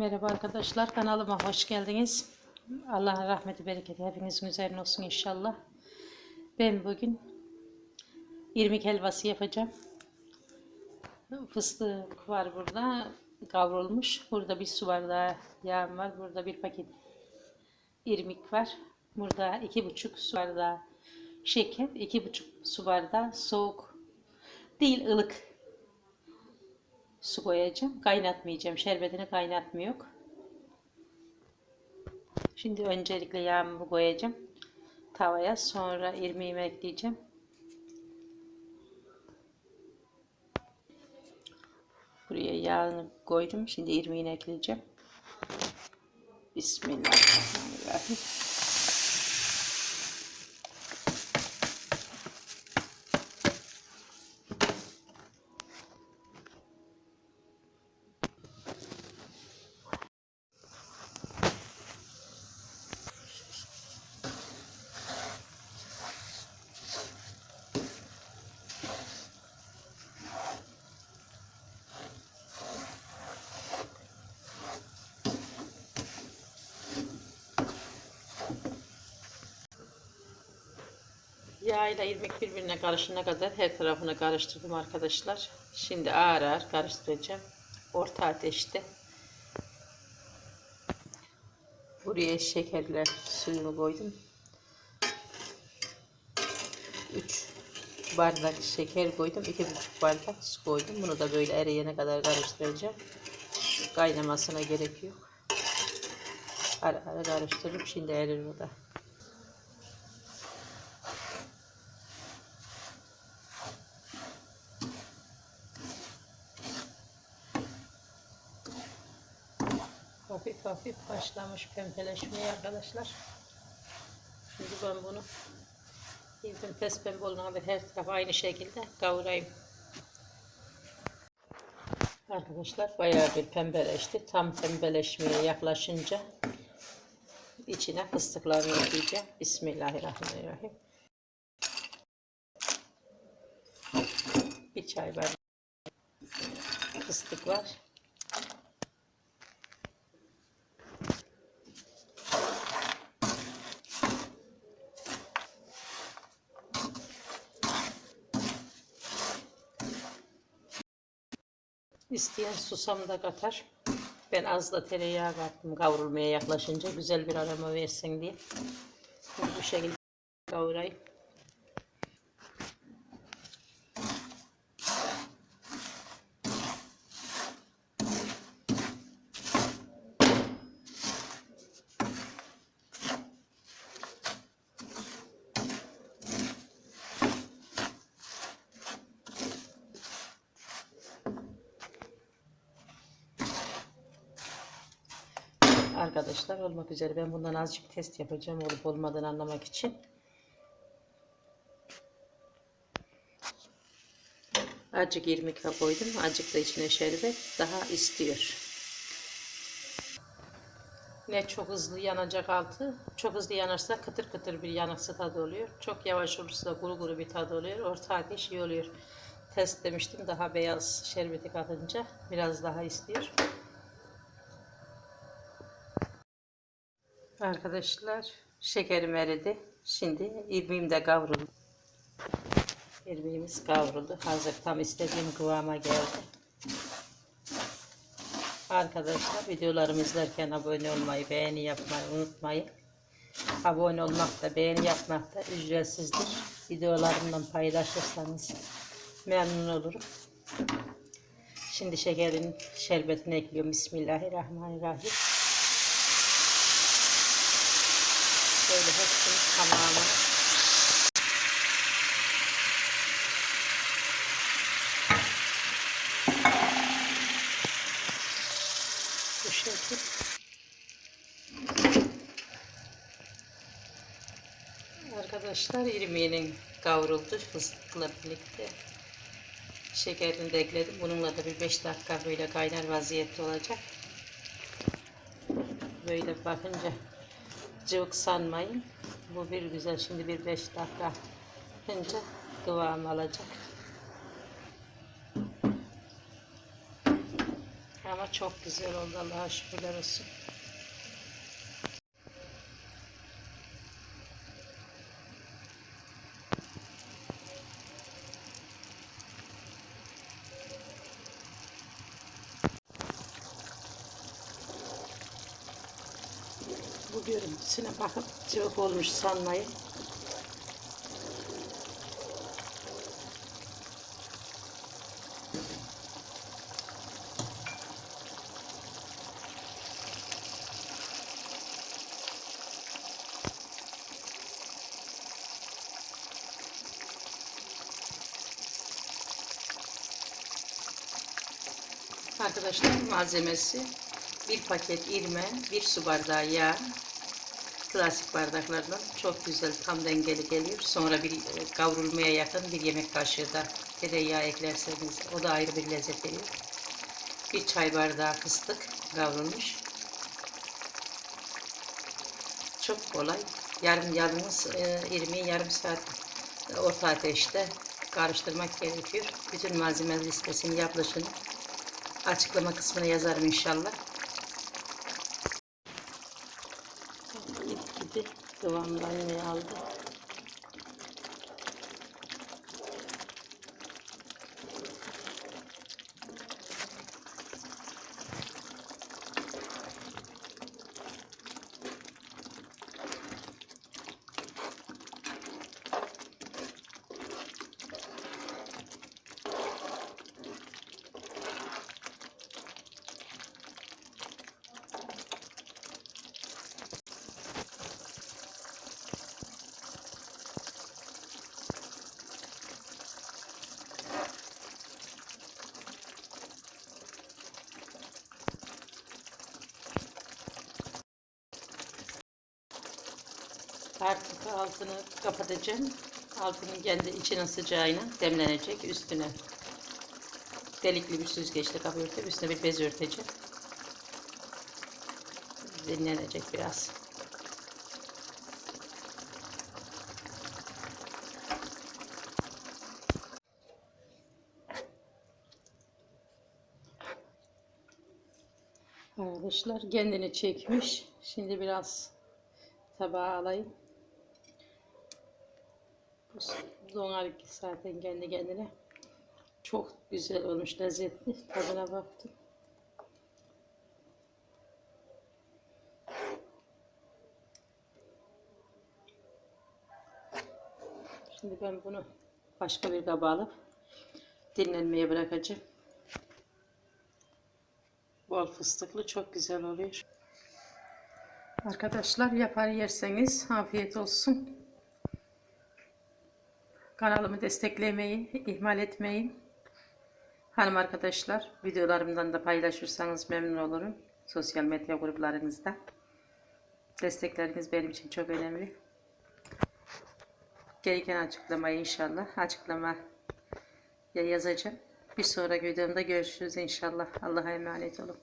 Merhaba arkadaşlar kanalıma hoş geldiniz. Allah'ın rahmeti bereketi hepinizin üzerine olsun inşallah. Ben bugün irmik helvası yapacağım. Fıstık var burada kavrulmuş. Burada bir su bardağı yağım var. Burada bir paket irmik var. Burada iki buçuk su bardağı şeker, iki buçuk su bardağı soğuk değil ılık su koyacağım. Kaynatmayacağım. Şerbetini kaynatmıyor. Şimdi öncelikle yağımı koyacağım tavaya. Sonra irmiğimi ekleyeceğim. Buraya yağını koydum. Şimdi irmiğini ekleyeceğim. Bismillahirrahmanirrahim. Yağ ile irmik birbirine karışana kadar her tarafını karıştırdım arkadaşlar. Şimdi ağır ağır karıştıracağım. Orta ateşte. Buraya şekerler suyunu koydum. 3 bardak şeker koydum. 2,5 bardak su koydum. Bunu da böyle eriyene kadar karıştıracağım. Kaynamasına gerek yok. Ara ara karıştırıp şimdi erir o da. Hafif hafif başlamış pembeleşmeye arkadaşlar. Şimdi ben bunu bildim pes pembe olana kadar her taraf aynı şekilde kavurayım. Arkadaşlar bayağı bir pembeleşti. Tam pembeleşmeye yaklaşınca içine fıstıklarını ekleyeceğim. Bismillahirrahmanirrahim. Bir çay bardağı fıstık var. İsteyen susam da katar. Ben az da tereyağı kattım kavrulmaya yaklaşınca güzel bir aroma versin diye. Bu şekilde kavurayım. Arkadaşlar olmak üzere ben bundan azıcık test yapacağım olup olmadığını anlamak için. Azıcık irmik koydum. Azıcık da içine şerbet. Daha istiyor. Ne çok hızlı yanacak altı. Çok hızlı yanarsa kıtır kıtır bir yanıksı tadı oluyor. Çok yavaş olursa kuru kuru bir tadı oluyor. Orta ateş iyi oluyor. Test demiştim daha beyaz şerbeti katınca biraz daha istiyor. Arkadaşlar şekerim eridi. Şimdi irmiğim de kavruldu. İrmiğimiz kavruldu. Hazır tam istediğim kıvama geldi. Arkadaşlar videolarımı izlerken abone olmayı, beğeni yapmayı unutmayın. Abone olmak da beğeni yapmak da ücretsizdir. Videolarımdan paylaşırsanız memnun olurum. Şimdi şekerin şerbetini ekliyorum. Bismillahirrahmanirrahim. Böyle hepsini tamamını bu şekil arkadaşlar irmiğinin kavruldu fıstıkla birlikte. Şekerini de ekledim. Bununla da bir 5 dakika böyle kaynar vaziyette olacak. Böyle bakınca cıvık sanmayın. Bu bir güzel şimdi bir 5 dakika önce kıvam alacak. Ama çok güzel oldu Allah'a şükürler olsun. Bu görüntüsüne bakıp cıvık olmuş sanmayın. Arkadaşlar malzemesi bir paket irme, bir su bardağı yağ, klasik bardaklardan çok güzel tam dengeli geliyor. Sonra bir e, kavrulmaya yakın bir yemek kaşığı da tereyağı eklerseniz o da ayrı bir lezzet veriyor. Bir çay bardağı fıstık kavrulmuş. Çok kolay. Yarım yalnız e, irmiği yarım saat orta ateşte karıştırmak gerekiyor. Bütün malzeme listesini yapılışını açıklama kısmına yazarım inşallah. soğanlarını aldım. Artık altını kapatacağım. Altının kendi içine sıcağıyla demlenecek. Üstüne delikli bir süzgeçle kapı örtüp üstüne bir bez örteceğim. Dinlenecek biraz. Arkadaşlar kendini çekmiş. Şimdi biraz tabağa alayım. Donar zaten kendi kendine. Çok güzel olmuş, lezzetli. Tadına baktım. Şimdi ben bunu başka bir kaba alıp dinlenmeye bırakacağım. Bol fıstıklı çok güzel oluyor. Arkadaşlar yapar yerseniz afiyet olsun. Kanalımı desteklemeyi ihmal etmeyin. Hanım arkadaşlar videolarımdan da paylaşırsanız memnun olurum. Sosyal medya gruplarınızda. Destekleriniz benim için çok önemli. Gereken açıklamayı inşallah açıklama yazacağım. Bir sonraki videomda görüşürüz inşallah. Allah'a emanet olun.